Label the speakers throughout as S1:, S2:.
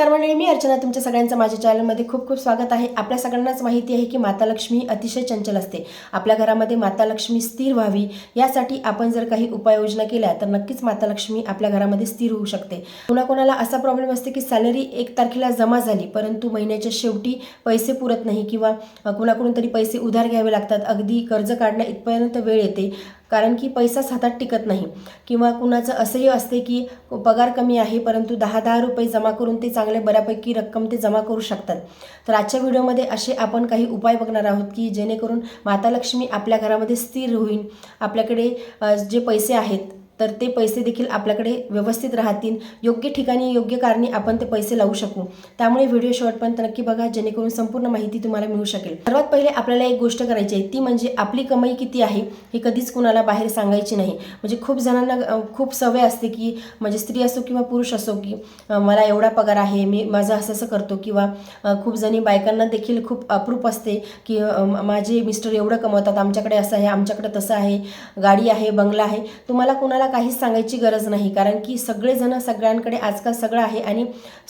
S1: नमस्कार मंडळी मी अर्चना तुमच्या सगळ्यांचं माझ्या चॅनलमध्ये खूप खूप स्वागत आहे. आपल्या सगळ्यांनाच माहिती आहे की माता लक्ष्मी अतिशय चंचल असते. आपल्या घरामध्ये माता लक्ष्मी स्थिर व्हावी यासाठी आपण जर काही उपाययोजना केल्या तर नक्कीच माता लक्ष्मी आपल्या घरामध्ये स्थिर होऊ शकते. कोणाकोणाला असा प्रॉब्लेम असते की सॅलरी एक तारखेला जमा झाली परंतु महिन्याच्या शेवटी पैसे पुरत नाही किंवा कोणाकडून तरी पैसे उधार घ्यावे लागतात. अगदी कर्ज काढण्या इथपर्यंत वेळ येते. कारण की पैसाच हातात टिकत नाही. किंवा कुणाचं असंही असते की पगार कमी आहे परंतु दहा दहा रुपये जमा करून ते चांगले बऱ्यापैकी रक्कम ते जमा करू शकतात. तर आजच्या व्हिडिओमध्ये असे आपण काही उपाय बघणार आहोत की जेणेकरून माता लक्ष्मी आपल्या घरामध्ये स्थिर होईल. आपल्याकडे जे पैसे आहेत तर ते पैसे देखील आपल्याकडे व्यवस्थित राहतील. योग्य ठिकाणी योग्य कारणी आपण ते पैसे लावू शकू. त्यामुळे व्हिडिओ शेवटपर्यंत नक्की बघा जेणेकरून संपूर्ण माहिती तुम्हाला मिळू शकेल. सर्वात पहिले आपल्याला एक गोष्ट करायची आहे. ती म्हणजे आपली कमाई किती आहे हे कधीच कुणाला बाहेर सांगायची नाही. म्हणजे खूप जणांना खूप सवय असते की म्हणजे स्त्री असो किंवा पुरुष असो की मला एवढा पगार आहे मी माझं असं असं करतो किंवा खूप जणी बायकांना देखील खूप अप्रूप असते की माझे मिस्टर एवढं कमवतात आमच्याकडे असं आहे आमच्याकडे तसं आहे गाडी आहे बंगला आहे. तुम्हाला कुणाला काहीच सांगायची गरज नाही. कारण की सगळेजण सगळ्यांकडे आजकाल सगळं आहे आणि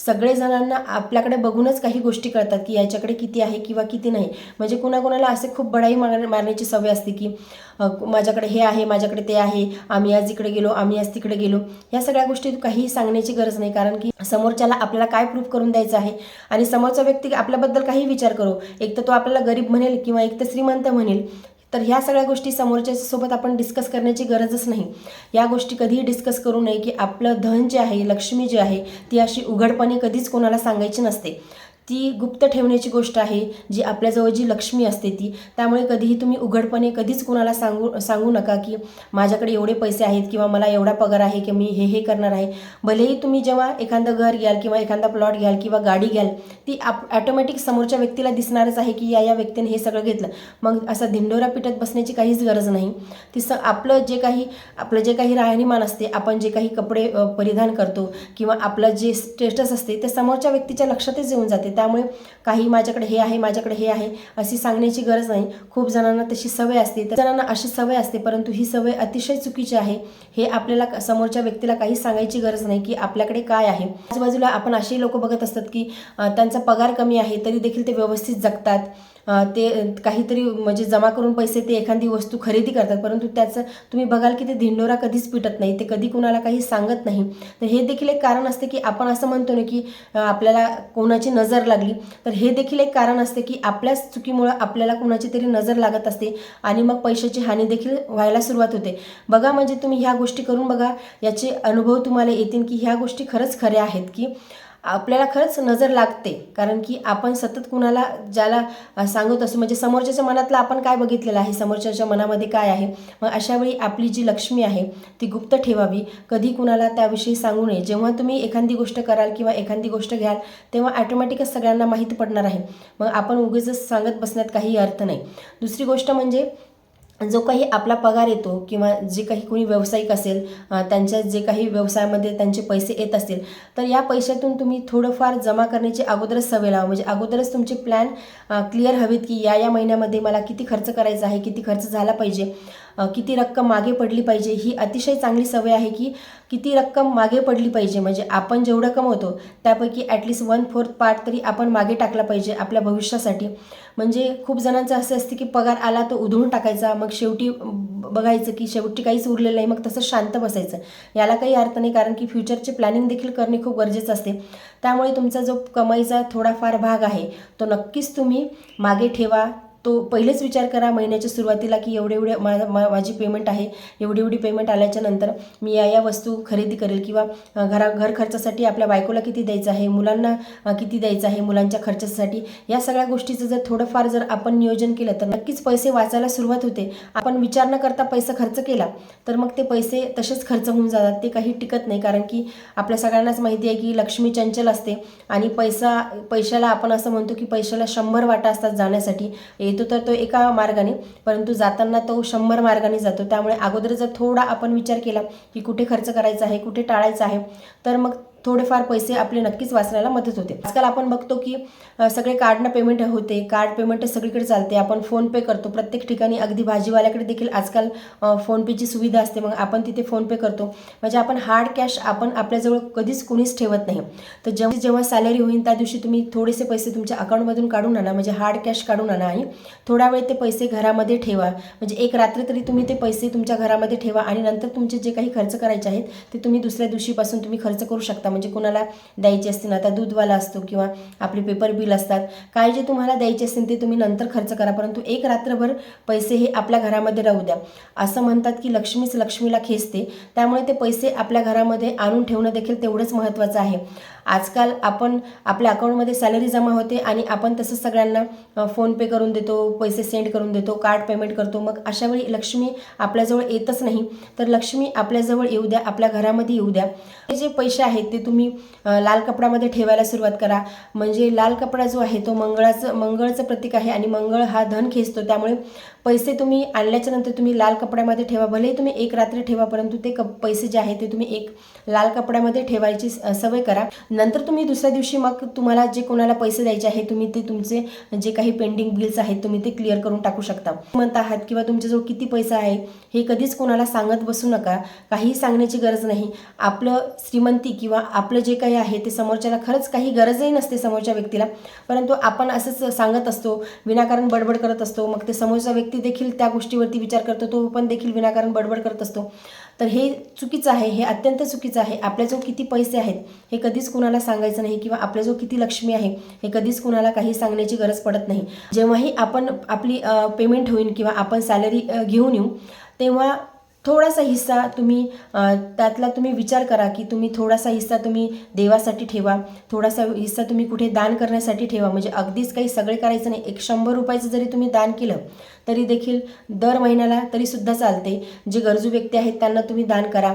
S1: सगळेजणांना आपल्याकडे बघूनच काही गोष्टी कळतात की याच्याकडे किती आहे किंवा किती नाही. म्हणजे कुणाकुणाला असे खूप बडाई मार मारण्याची सवय असते की माझ्याकडे हे आहे माझ्याकडे ते आहे आम्ही आज इकडे गेलो आम्ही आज तिकडे गेलो. या सगळ्या गोष्टी काहीही सांगण्याची गरज नाही. कारण की समोरच्याला आपल्याला काय प्रूफ करून द्यायचं आहे? आणि समोरचा व्यक्ती आपल्याबद्दल काही विचार करो. एक तर तो आपल्याला गरीब म्हणेल किंवा एक तर श्रीमंत म्हणेल. तर ह्या सगळ्या गोष्टी समोरच्या सोबत आपण डिस्कस करण्याची गरजच नाही. या गोष्टी कधीही डिस्कस करू नये की आपलं धन जे आहे लक्ष्मी जी आहे ती अशी उघडपणे कधीच कोणाला सांगायची नसते. ती गुप्त ठेवण्याची गोष्ट आहे जी आपल्याजवळ जी लक्ष्मी असते ती. त्यामुळे कधीही तुम्ही उघडपणे कधीच कुणाला सांगू सांगू नका की माझ्याकडे एवढे पैसे आहेत किंवा मला एवढा पगार आहे की मी हे हे करणार आहे. भलेही तुम्ही जेव्हा एखादं घर घ्याल किंवा एखादा प्लॉट घ्याल किंवा गाडी घ्याल ती आप ॲटोमॅटिक समोरच्या व्यक्तीला दिसणारच आहे की या या व्यक्तीने हे सगळं घेतलं. मग असं धिंडोरा पिटत बसण्याची काहीच गरज नाही. ती स आपलं जे काही आपलं जे काही राहणीमान असते आपण जे काही कपडे परिधान करतो किंवा आपलं जे स्टेटस असते ते समोरच्या व्यक्तीच्या लक्षातच येऊन जाते. त्यामुळे काही माझ्याकडे हे आहे माझ्याकडे हे आहे अशी सांगण्याची गरज नाही. खूप जणांना तशी सवय असते. तर जणांना अशी सवय असते परंतु ही सवय अतिशय चुकीची आहे. हे आपल्याला समोरच्या व्यक्तीला काही सांगायची गरज नाही की आपल्याकडे काय आहे. आजूबाजूला आपण असे लोक बघत असतात की त्यांचा पगार कमी आहे तरी देखील ते व्यवस्थित जगतात. ते काहीतरी म्हणजे जमा करून पैसे ते एखादी वस्तू खरेदी करतात. परंतु त्याचं तुम्ही बघाल की ते धिंडोरा कधीच पिटत नाही. ते कधी कुणाला काही सांगत नाही. तर हे देखील एक कारण असते की आपण असं म्हणतो ना की आपल्याला कोणाची नजर लागली. तर हे देखील एक कारण असते की आपल्याच चुकीमुळं आपल्याला कोणाची तरी नजर लागत असते आणि मग पैशाची हानी देखील व्हायला सुरुवात होते. बघा म्हणजे तुम्ही ह्या गोष्टी करून बघा. याचे अनुभव तुम्हाला येतील की ह्या गोष्टी खरंच खऱ्या आहेत की आपल्याला खरंच नजर लागते कारण की आपण सतत कुणाला ज्याला सांगत असतो म्हणजे समोरच्याच्या मनातलं आपण काय बघितलेलं आहे समोरच्याच्या मनामध्ये काय आहे मग अशावेळी आपली जी लक्ष्मी आहे ती गुप्त ठेवावी. कधी कुणाला त्याविषयी सांगू नये. जेव्हा तुम्ही एखादी गोष्ट कराल किंवा एखादी गोष्ट घ्याल तेव्हा ॲटोमॅटिकच सगळ्यांना माहीत पडणार आहे. मग आपण उगीच सांगत बसण्यात काही अर्थ नाही. दुसरी गोष्ट म्हणजे जो काही आपला पगार येतो किंवा जे काही कोणी व्यावसायिक असेल त्यांच्या जे काही व्यवसायामध्ये त्यांचे पैसे येत असतील तर या पैशातून तुम्ही थोडंफार जमा करण्याची अगोदरच सवय लावा. म्हणजे अगोदरच तुमचे प्लॅन क्लिअर हवेत की या या महिन्यामध्ये मला किती खर्च करायचा आहे किती खर्च झाला पाहिजे. किती रक्कम मागे पडली पाहिजे ही अतिशय चांगली सवय आहे की किती रक्कम मागे पडली पाहिजे. म्हणजे आपण जेवढं कमवतो त्यापैकी ॲटलिस्ट वन फोर्थ पार्ट तरी आपण मागे टाकला पाहिजे आपल्या भविष्यासाठी. म्हणजे खूप जणांचं असं असते की पगार आला तो उधळून टाकायचा मग शेवटी बघायचं की शेवटी काहीच उरलेलं नाही मग तसं शांत बसायचं. याला काही अर्थ नाही कारण की फ्युचरचे प्लॅनिंग देखील करणे खूप गरजेचं असते. त्यामुळे तुमचा जो कमाईचा थोडाफार भाग आहे तो नक्कीच तुम्ही मागे ठेवा. तो पहिलेच विचार करा महिन्याच्या सुरुवातीला की एवढे एवढे मा मा- माझी पेमेंट आहे एवढी एवढी पेमेंट आल्याच्यानंतर मी या या वस्तू खरेदी करेल किंवा घरा घर खर्चासाठी आपल्या बायकोला किती द्यायचं आहे मुलांना किती द्यायचं आहे मुलांच्या खर्चासाठी या सगळ्या गोष्टीचं जर थोडंफार जर आपण नियोजन केलं तर नक्कीच पैसे वाचायला सुरुवात होते. आपण विचार न करता पैसा खर्च केला तर मग ते पैसे तसेच खर्च होऊन जातात ते काही टिकत नाही. कारण की आपल्या सगळ्यांनाच माहिती आहे की लक्ष्मी चंचल असते आणि पैसा पैशाला आपण असं म्हणतो की पैशाला शंभर वाटा असतात जाण्यासाठी. येतो तर तो एका मार्गाने परंतु जाताना तो शंभर मार्गाने जातो. त्यामुळे अगोदर जर थोडा आपण विचार केला की कुठे खर्च करायचा आहे कुठे टाळायचा आहे तर मग थोडेफार पैसे आपले नक्कीच वाचण्याला मदत होते. आजकाल आपण बघतो की सगळे कार्डनं पेमेंट होते. कार्ड पेमेंट सगळीकडे चालते. आपण फोनपे करतो. प्रत्येक ठिकाणी अगदी भाजीवाल्याकडे देखील आजकाल फोनपेची सुविधा असते. मग आपण तिथे फोनपे करतो. म्हणजे आपण हार्ड कॅश आपण आपल्याजवळ कधीच कुणीच ठेवत नाही. तर जेव्हा जेव्हा सॅलरी होईल त्या दिवशी तुम्ही थोडेसे पैसे तुमच्या अकाउंटमधून काढून आणा. म्हणजे हार्ड कॅश काढून आणा आणि थोडा वेळ ते पैसे घरामध्ये ठेवा. म्हणजे एक रात्र तरी तुम्ही ते पैसे तुमच्या घरामध्ये ठेवा आणि नंतर तुमचे जे काही खर्च करायचे आहेत ते तुम्ही दुसऱ्या दिवशीपासून तुम्ही खर्च करू शकता. म्हणजे कुणाला द्यायचे असतील आता दूधवाला असतो किंवा आपले पेपर बिल असतात. काय जे तुम्हाला द्यायचे असतील ते तुम्ही नंतर खर्च करा. परंतु एक रात्रभर पैसे हे आपल्या घरामध्ये राहू द्या. असं म्हणतात की लक्ष्मीच लक्ष्मीला खेचते. त्यामुळे ते पैसे आपल्या घरामध्ये आणून ठेवणं देखील तेवढंच महत्त्वाचं आहे. आजकाल आपण आपल्या अकाउंटमध्ये सॅलरी जमा होते आणि आपण तसंच सगळ्यांना फोनपे करून देतो पैसे सेंड करून देतो कार्ड पेमेंट करतो. मग अशावेळी लक्ष्मी आपल्याजवळ येतच नाही. तर लक्ष्मी आपल्याजवळ येऊ द्या आपल्या घरामध्ये येऊ द्या. जे पैसे आहेत ते तुम्ही लाल कपड्यामध्ये ठेवायला सुरुवात करा. म्हणजे लाल कपडा जो आहे तो मंगळाचं मंगळचं प्रतीक आहे आणि मंगळ हा धन खेचतो. त्यामुळे पैसे तुम्ही आणल्याच्या नंतर तुम्ही लाल कपड्यामध्ये ठेवा. भलेही तुम्ही एक रात्री ठेवा परंतु ते कप पैसे जे आहे ते तुम्ही एक लाल कपड्यामध्ये ठेवायची स- सवय करा. नंतर तुम्ही दुसऱ्या दिवशी मग तुम्हाला जे कोणाला पैसे द्यायचे आहे तुम्ही ते तुमचे जे काही पेंडिंग बिल्स आहेत तुम्ही ते क्लिअर करून टाकू शकता. म्हणत आहात किंवा तुमच्याजवळ किती पैसा आहे हे कधीच कोणाला सांगत बसू नका. काहीही सांगण्याची गरज नाही. आपलं श्रीमंती किंवा आपलं जे काही आहे ते समोरच्याला खरंच काही गरजही नसते समोरच्या व्यक्तीला. परंतु आपण असंच सांगत असतो विनाकारण बडबड करत असतो. मग ते समोरचा व्यक्ती देखील त्या गोष्टीवरती विचार करतो तो पण देखील विनाकारण बडबड करत असतो. तर हे चुकीचं आहे हे अत्यंत चुकीचं आहे. आपल्याजवळ किती पैसे आहेत हे कधीच कुणाला सांगायचं नाही किंवा आपल्याजवळ किती लक्ष्मी आहे हे कधीच कुणाला काही सांगण्याची गरज पडत नाही. जेव्हाही आपण आपली पेमेंट होईल किंवा आपण सॅलरी घेऊन येऊ तेव्हा थोडासा हिस्सा तुम्ही त्यातला तुम्ही विचार करा की तुम्ही थोडासा हिस्सा तुम्ही देवासाठी ठेवा. थोडासा हिस्सा तुम्ही कुठे दान करण्यासाठी ठेवा. म्हणजे अगदीच काही सगळे करायचं नाही. एक शंभर रुपयाचं जरी तुम्ही दान केलं तरी देखील दर महिन्याला तरीसुद्धा चालते. जे गरजू व्यक्ती आहेत त्यांना तुम्ही दान करा.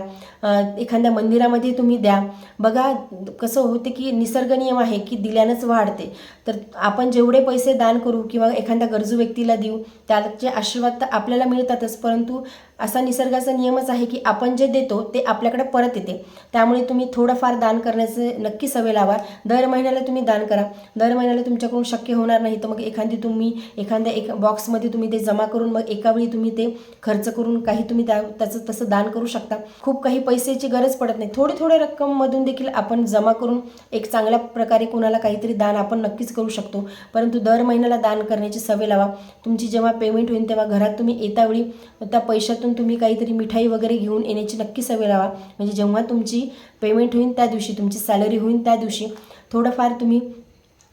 S1: एखाद्या मंदिरामध्ये तुम्ही द्या. बघा कसं होते की निसर्ग नियम आहे की दिल्यानंच वाढते. तर आपण जेवढे पैसे दान करू किंवा एखाद्या गरजू व्यक्तीला देऊ त्याचे आशीर्वाद तर आपल्याला मिळतातच. परंतु असा निसर्गाचा नियमच आहे की आपण जे देतो ते आपल्याकडे परत येते. त्यामुळे तुम्ही थोडंफार दान करण्याचे नक्की सवय लावा. दर महिन्याला तुम्ही दान करा. दर महिन्याला तुमच्याकडून शक्य होणार नाही. तर मग एखादी तुम्ही एखाद्या एक बॉक्समध्ये तुम्ही ते जमा करून मग एका वेळी तुम्ही ते खर्च करून काही तुम्ही त्या त्याचं तसं दान करू शकता. खूप काही पैशाची गरज पडत नाही. थोडी थोड्या रक्कममधून देखील आपण जमा करून एक चांगल्या प्रकारे कोणाला काहीतरी दान आपण नक्कीच करू शकतो. परंतु दर महिन्याला दान करण्याची सवय लावा. तुमची जेव्हा पेमेंट होईल तेव्हा घरात तुम्ही येतावेळी त्या पैशातून तुम्ही काहीतरी मिठाई वगैरे घेऊन येण्याची नक्की सवय लावा. म्हणजे जेव्हा तुमची पेमेंट होईल त्या दिवशी तुमची सॅलरी होईल त्या दिवशी थोडंफार तुम्ही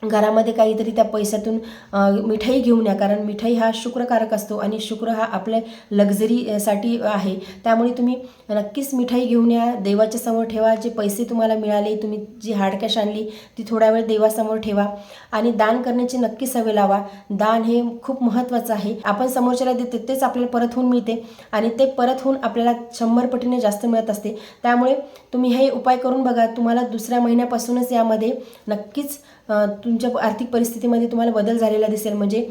S1: घरामध्ये काहीतरी त्या पैशातून मिठाई घेऊन या. कारण मिठाई हा शुक्रकारक असतो आणि शुक्र हा आपल्या लक्झरीसाठी आहे. त्यामुळे तुम्ही नक्कीच मिठाई घेऊन या. देवाच्या समोर ठेवा. जे पैसे तुम्हाला मिळाले तुम्ही जी हार्ड कॅश आणली ती थोडा वेळ देवासमोर ठेवा. आणि दान करण्याची नक्की सवय लावा. दान हे खूप महत्त्वाचं आहे. आपण समोरच्याला देते तेच आपल्याला परत होऊन मिळते. आणि ते परत होऊन आपल्याला शंभर पटीने जास्त मिळत असते. त्यामुळे तुम्ही हे उपाय करून बघा. तुम्हाला दुसऱ्या महिन्यापासूनच यामध्ये नक्कीच तुमच्या आर्थिक परिस्थितीमध्ये तुम्हाला बदल झालेला दिसेल. म्हणजे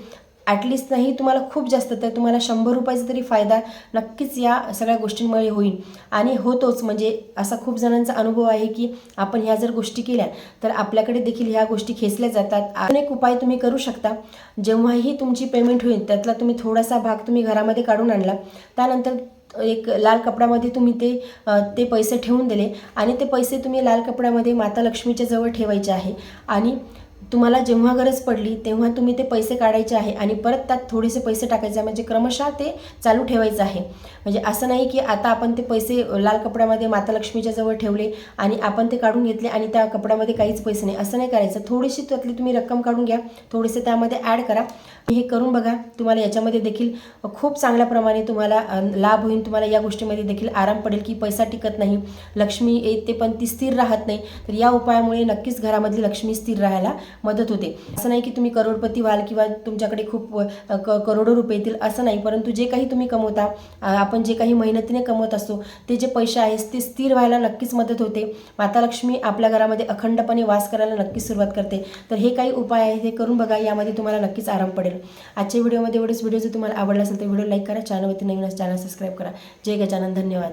S1: ॲटलिस्ट नाही तुम्हाला खूप जास्त तर तुम्हाला शंभर रुपयाचा तरी फायदा नक्कीच या सगळ्या गोष्टींमुळे होईल. आणि होतोच म्हणजे असा खूप जणांचा अनुभव आहे की आपण ह्या जर गोष्टी केल्या तर आपल्याकडे देखील ह्या गोष्टी खेचल्या जातात. अनेक उपाय तुम्ही करू शकता. जेव्हाही तुमची पेमेंट होईल त्यातला तुम्ही थोडासा भाग तुम्ही घरामध्ये काढून आणला. त्यानंतर एक लाल कपड्यामध्ये तुम्ही ते ते पैसे ठेवून दिले आणि ते पैसे तुम्ही लाल कपड्यामध्ये माता लक्ष्मीच्या जवळ ठेवायचे आहे. आणि तुम्हाला जेव्हा गरज पडली तेव्हा तुम्ही ते पैसे काढायचे आहे आणि परत त्यात थोडेसे पैसे टाकायचे आहे. म्हणजे क्रमशः ते चालू ठेवायचं आहे. म्हणजे असं नाही की आता आपण ते पैसे लाल कपड्यामध्ये माता लक्ष्मीच्या जवळ ठेवले आणि आपण ते काढून घेतले आणि त्या कपड्यामध्ये काहीच पैसे नाही. असं नाही करायचं. थोडीशी त्यातली तुम्ही रक्कम काढून घ्या. थोडेसे त्यामध्ये ॲड करा. हे करून बघा. तुम्हाला याच्यामध्ये देखील खूप चांगल्या प्रमाणे तुम्हाला लाभ होईल. तुम्हाला या गोष्टीमध्ये देखील आराम पडेल की पैसा टिकत नाही. लक्ष्मी येते पण ती स्थिर राहत नाही. तर या उपायामुळे नक्कीच घरामधली लक्ष्मी स्थिर राहायला मदत होते. असं नाही की तुम्ही करोडपती व्हाल किंवा तुमच्याकडे खूप क करोडो रुपये येतील असं नाही. परंतु जे काही तुम्ही कमवता आपण जे काही मेहनतीने कमवत असतो ते जे पैसे आहेत ते स्थिर व्हायला नक्कीच मदत होते. माता लक्ष्मी आपल्या घरामध्ये अखंडपणे वास करायला नक्कीच सुरुवात करते. तर हे काही उपाय आहेत हे करून बघा यामध्ये तुम्हाला नक्कीच आराम पडेल. आजच्या व्हिडिओमध्ये एवढेच. व्हिडिओ जर तुम्हाला आवडला असेल तर व्हिडिओ लाईक करा चॅनलवरती नवीन चॅनल सबस्क्राईब करा. जय गजानन. धन्यवाद.